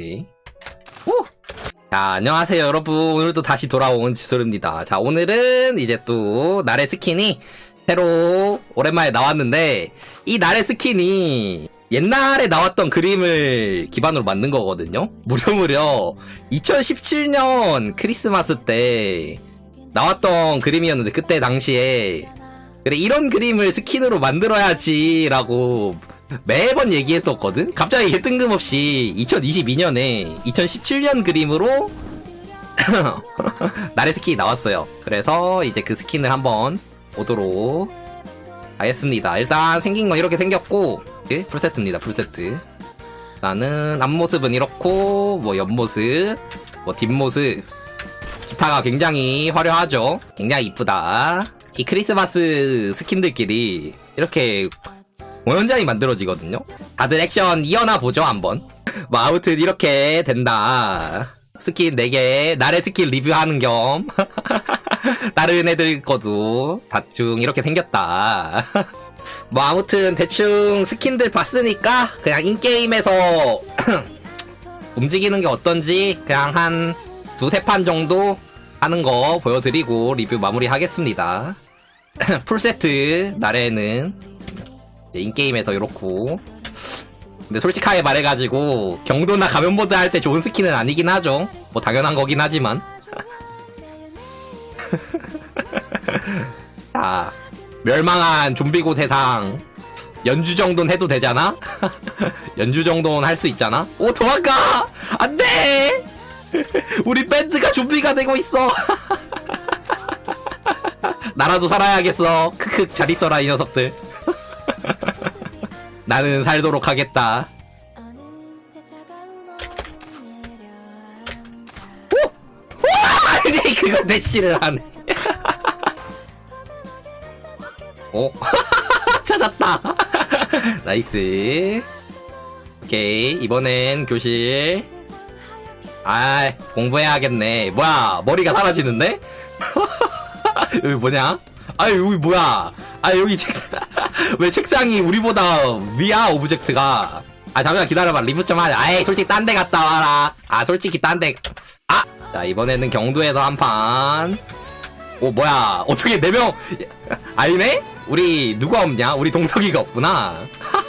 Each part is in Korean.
네. 오! 자, 안녕하세요, 여러분. 오늘도 다시 돌아온 지솔입니다. 자, 오늘은 이제 또, 나의 스킨이 새로 오랜만에 나왔는데, 이 나의 스킨이 옛날에 나왔던 그림을 기반으로 만든 거거든요? 무려 무려 2017년 크리스마스 때 나왔던 그림이었는데, 그때 당시에, 그래, 이런 그림을 스킨으로 만들어야지라고 매번 얘기했었거든? 갑자기 뜬금없이 2022년에 2017년 그림으로 나의 스킨이 나왔어요. 그래서 이제 그 스킨을 한번 보도록 하겠습니다. 일단 생긴 건 이렇게 생겼고, 예? 풀세트입니다, 풀세트. 나는 앞모습은 이렇고, 뭐 옆모습, 뭐 뒷모습. 기타가 굉장히 화려하죠? 굉장히 이쁘다. 이 크리스마스 스킨들끼리 이렇게 공연장이 만들어지거든요. 다들 액션 이어나 보죠 한번. 뭐 아무튼 이렇게 된다. 스킨 4개 나의 스킨 리뷰하는 겸 다른 애들 거도 대충 이렇게 생겼다. 뭐 아무튼 대충 스킨들 봤으니까 그냥 인게임에서 움직이는 게 어떤지 그냥 한 두세 판 정도 하는 거 보여드리고 리뷰 마무리 하겠습니다. 풀세트 나래는 인게임에서 이렇고 근데 솔직하게 말해가지고 경도나 가면보드 할 때 좋은 스킨은 아니긴 하죠 뭐 당연한 거긴 하지만 자 멸망한 좀비고 세상 연주 정도는 해도 되잖아? 연주 정도는 할 수 있잖아? 오 도망가! 안돼! 우리 밴드가 좀비가 되고 있어 나라도 살아야겠어 크크 잘 있어라 이 녀석들 나는 살도록 하겠다. 아니 그거 대시를 하네. 오 찾았다. 나이스. 오케이 이번엔 교실. 아 공부해야겠네. 뭐야 머리가 사라지는데? 여기 뭐냐? 아 여기 뭐야? 아 여기 책상 왜 책상이 우리보다 위야 오브젝트가? 아 잠깐 기다려봐. 리뷰 좀 하자. 아이 솔직히 딴 데 갔다 와라. 아 솔직히 딴데아자 이번에는 경도에서 한판. 오 뭐야. 어떻게 네 명. 아니네? 우리 누가 없냐? 우리 동석이가 없구나.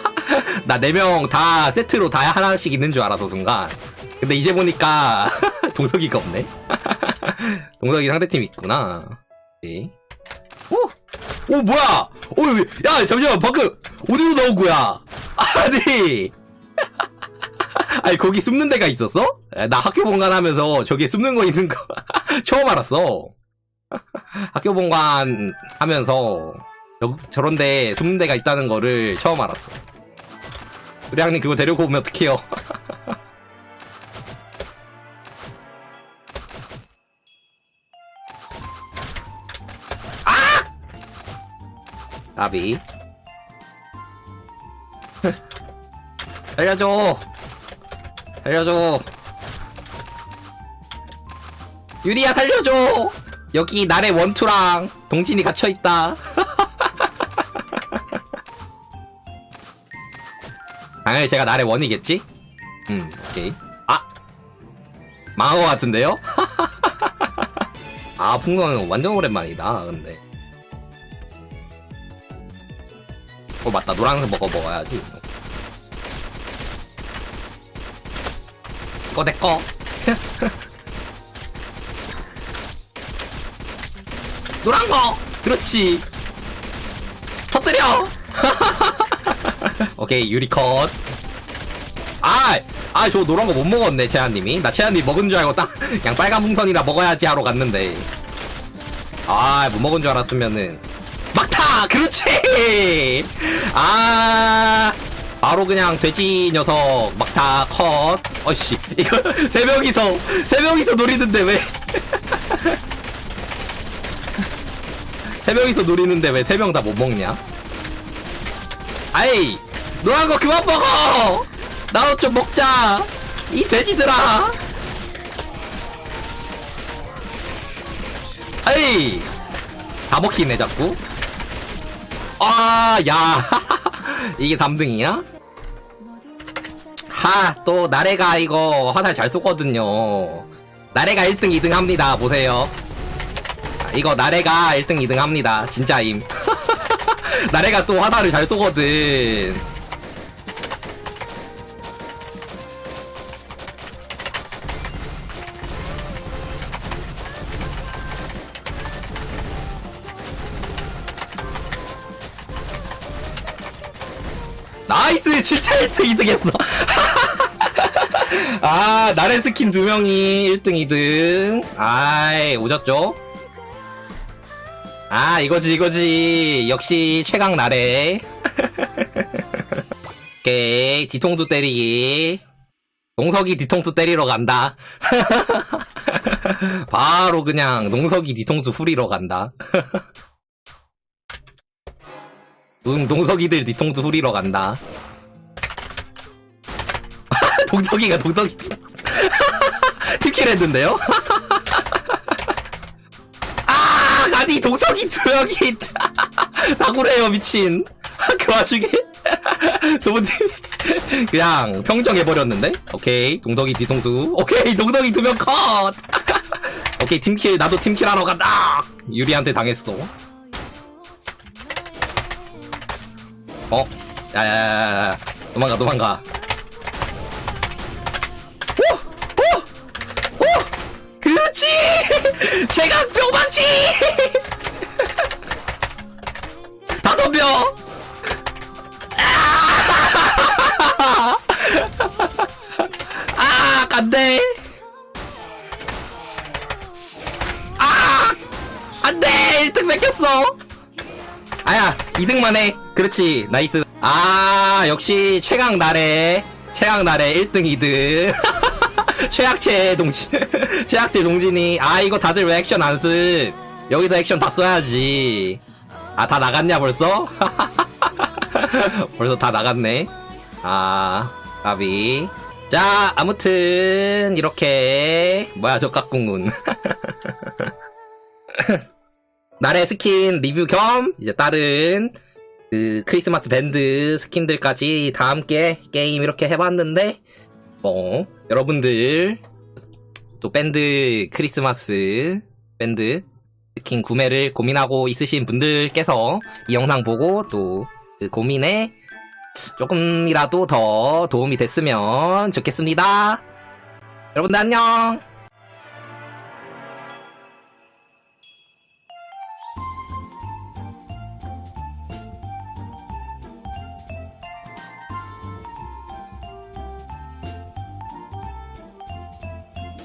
나 네 명 다 세트로 다 하나씩 있는 줄 알아서 순간. 근데 이제 보니까 동석이가 없네. 동석이 상대팀 있구나. 오케이. 오! 오, 뭐야! 오, 왜- 야, 잠시만, 방금, 어디로 나온 거야? 아니! 아니, 거기 숨는 데가 있었어? 야, 나 학교 본관 하면서 저기에 숨는 거 있는 거, 처음 알았어. 학교 본관 하면서, 저, 저런데 숨는 데가 있다는 거를 처음 알았어. 우리 형님 그거 데리고 오면 어떡해요? 나비. 살려줘! 살려줘! 유리야 살려줘! 여기 나의 원투랑 동진이 갇혀있다. 당연히 제가 나의 원이겠지? 음, 오케이. 아! 망한 것 같은데요? 아, 풍선은 완전 오랜만이다, 근데. 어 맞다. 노란색 먹어 먹어야지. 이거 내꺼. 노란 거! 그렇지. 터뜨려! 오케이 유리컷. 아 아 저 노란 거 못 먹었네 채한님이. 나 채한님 먹은 줄 알고 딱 그냥 빨간 풍선이라 먹어야지 하러 갔는데. 아 못 먹은 줄 알았으면은 막타! 그렇지! 아, 바로 그냥 돼지 녀석 막타 컷. 어씨, 이거 세 명이서, 세 명이서 노리는데 왜. 세 명이서 노리는데 왜 세 명 다 못 먹냐? 아이, 노란 거 그만 먹어! 나도 좀 먹자! 이 돼지들아! 아이! 다 먹히네, 자꾸. 아, 야. 이게 3등이야? 하, 또, 나래가 이거 화살 잘 쏘거든요. 나래가 1등, 2등 합니다. 보세요. 아, 이거 나래가 1등, 2등 합니다. 진짜임. 나래가 또 화살을 잘 쏘거든. 나이스! 진짜 1등, 2등 했어. 아, 나래 스킨 두 명이 1등, 2등. 아이, 오졌죠? 아, 이거지, 이거지. 역시 최강 나래. 오케이, 뒤통수 때리기. 농석이 뒤통수 때리러 간다. 바로 그냥 농석이 뒤통수 후리러 간다. 응, 동석이들 뒤통수 후리러 간다. 동석이가 동석이 티킬 했는데요? 아, 아니 동석이 두 명이 다 그래요 미친. 그 와중에 소문팀 그냥 평정해버렸는데? 오케이 동석이 뒤통수. 오케이 동석이 두 명 컷. 오케이 팀킬 나도 팀킬 하러 간다. 유리한테 당했어. 어? 야야야야 도망가 도망가 오! 오! 오! 그렇지! 제가 뿅망치! 다 덤벼! 아! 아, 안돼! 아! 안돼! 1등 뺏겼어! 아야 2등만 해 그렇지 나이스. 아 역시 최강 나래 최강 나래 1등 2등 최악체 동진 최악체 동진이 아 이거 다들 왜 액션 안쓰 여기서 액션 다 써야지. 아 다 나갔냐 벌써? 벌써 다 나갔네. 아 까비. 자 아무튼 이렇게. 뭐야 저 깍꿍은 나의 스킨 리뷰 겸 이제 다른 그 크리스마스 밴드 스킨들까지 다 함께 게임 이렇게 해봤는데 뭐 여러분들 또 밴드 크리스마스 밴드 스킨 구매를 고민하고 있으신 분들께서 이 영상 보고 또 그 고민에 조금이라도 더 도움이 됐으면 좋겠습니다. 여러분들 안녕.